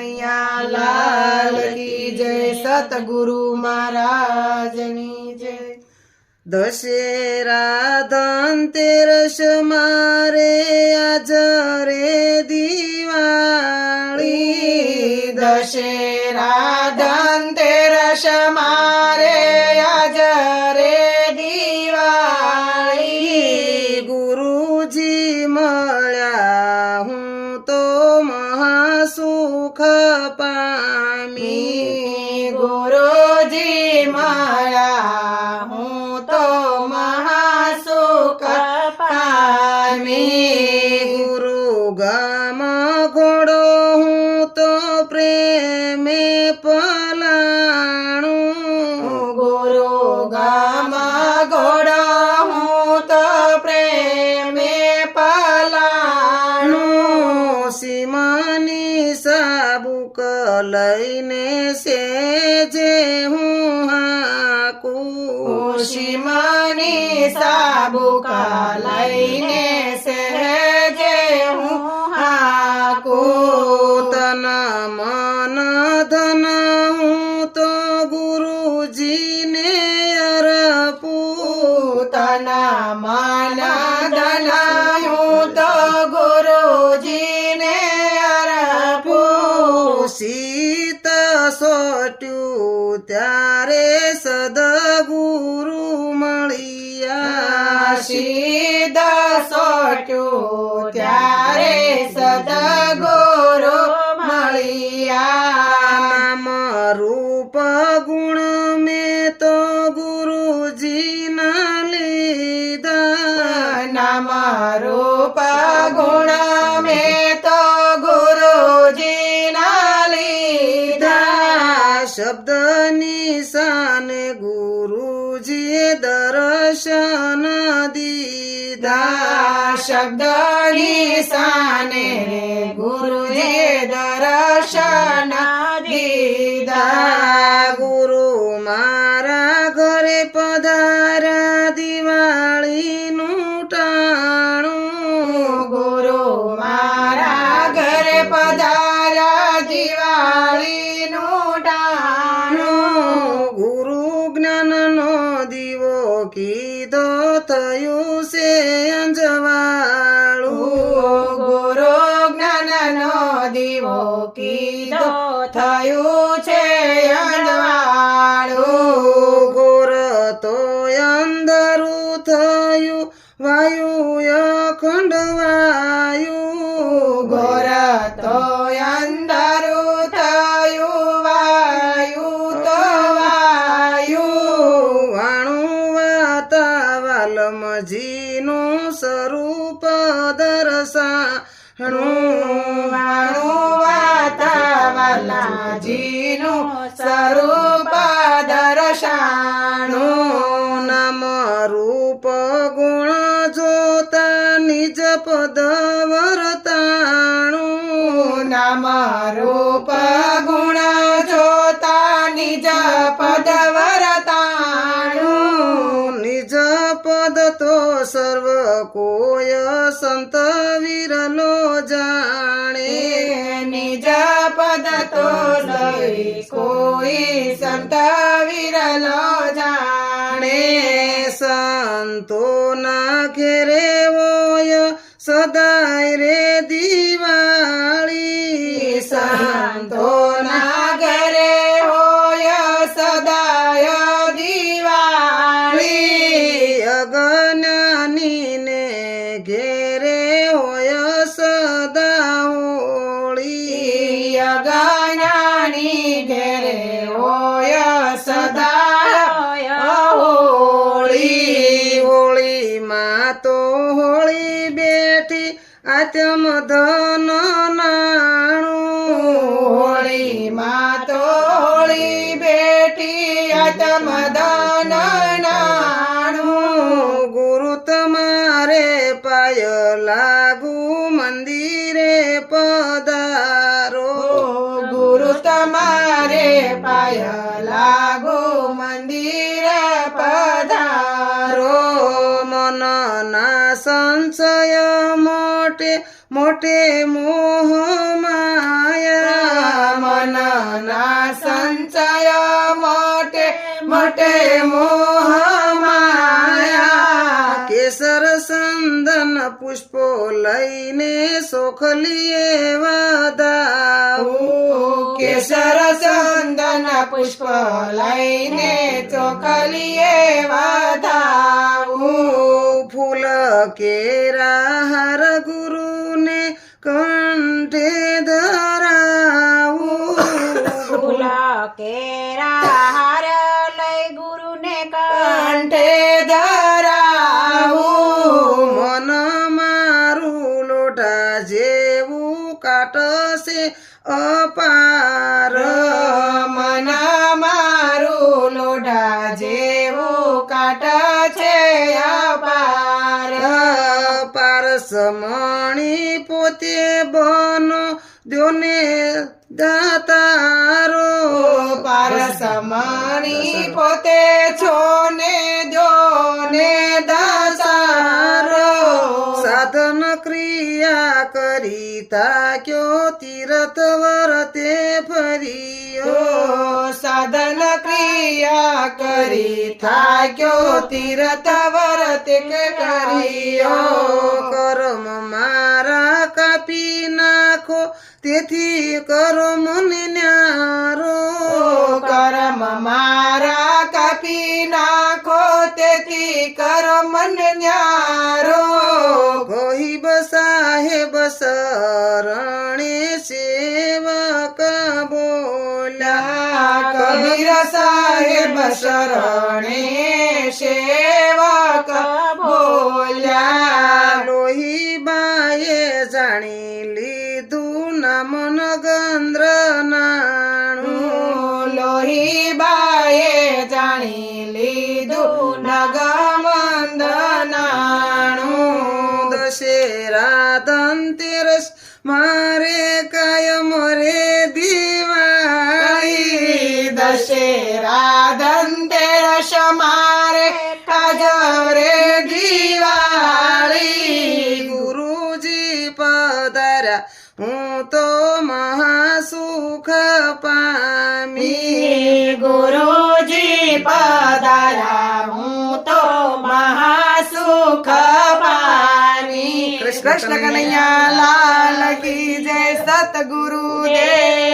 કનૈયા લાલ કી જય સતગુરુ મહારાજની જય. દશેરા ધનતેરસ મારે આજ રે દિવાળી. દશેરા ધનતેરસ મારે પામી ગુરુ ગામા ઘોડો હું તો પ્રેમે પલાણું. ગુરુ ગામા ઘોડો હું તો પ્રેમે પલાણું. સીમાની સાબુક લઈને સેજે હું હાકું. ખુશીમાની સાબુકા માના ધનાયું તો ગુરુજીને અર્પું શીત સોટ્યું ત્યારે સદગુરુ મળ્યા શીદ સોટ્યું ત્યારે સદગુરુ રૂપ ગુણ મેં તો ગુરુજીના લીધા. શબ્દ નિશાને ગુરુજી દર્શન દીધા. શબ્દ નિશાને ગુરુજી દર્શન દીધા. ગુરુ કીધો થયું છે અંજવાળું ગુરુ જ્ઞાનનો દીવો કીધો થયું છે અંજવાળું. ઘોર તો અંધારું થયું વાયુ વાતાવાલમજીનું સ્વરૂપ દર્શાણું. વાણું વાતાવાલાજીનું સ્વરૂપ દર્શાણું. નામ રૂપ ગુણ જોતા નિજ પદ વર્તાણું. નામ રૂપ તો સર્વ કોય સંત વિરલો જાણે. નિજ પદ તો કોઈ સંત વિરલો જાણે. સંતો ના ઘેરે વોય સદાય રે દિવાળી. સંતો આત્મ ધન નાણું. હોળી માં તો હોળી બેટી આત્મદાન નાણું. ગુરુ તમારે પાય લાગુ મંદિરે પધારો. ગુરુ તમારે પાય લાગુ મંદિરે પધારો મોહ માયા ધનના સંચય મોટે મોટે મોહ માયા કેસર સંદન પુષ્પો લઈને સોખલીએ વાદા કેસર ચંદન પુષ્પ લઈને ચોખલીએ વાદા ફૂલ કેરા પારસમણી પોતે બનો દ્યોને દાતારો. પારસમણી પોતે છો ને દો દાતારો. સાધન ક્રિયા કરી તીરથ વરતે ફર્યો સાધન ક્રિયા કરી થાક્યો તીરથ વ્રત કર્યો કર્મ મારા કાપી નાખો તેથી કર્મ મને ન્યારો કર્મ મારા કાપી નાખો તેથી મન ન્યારો, ગોહિબ સાહેબ શરણે સેવક બોલા કબીર સાહેબ શરણે સેવક બોલ્યા. લોહી બાએ જાણી લીધું નામ નગંદ્ર નાણું. લોહી બાએ જાણી લીધું નગમંદ નાણું દશેરા ધનતેરસ મારે કાયમ રે દિવાળી દશેરા ધનતેરસ મારે કાજરે દિવાળી ગુરુજી પધાર્યા હું તો મહાસુખ પામી ગુરુજી કૃષ્ણ કનૈયા લાલ કી જય સતગુરુ દેવ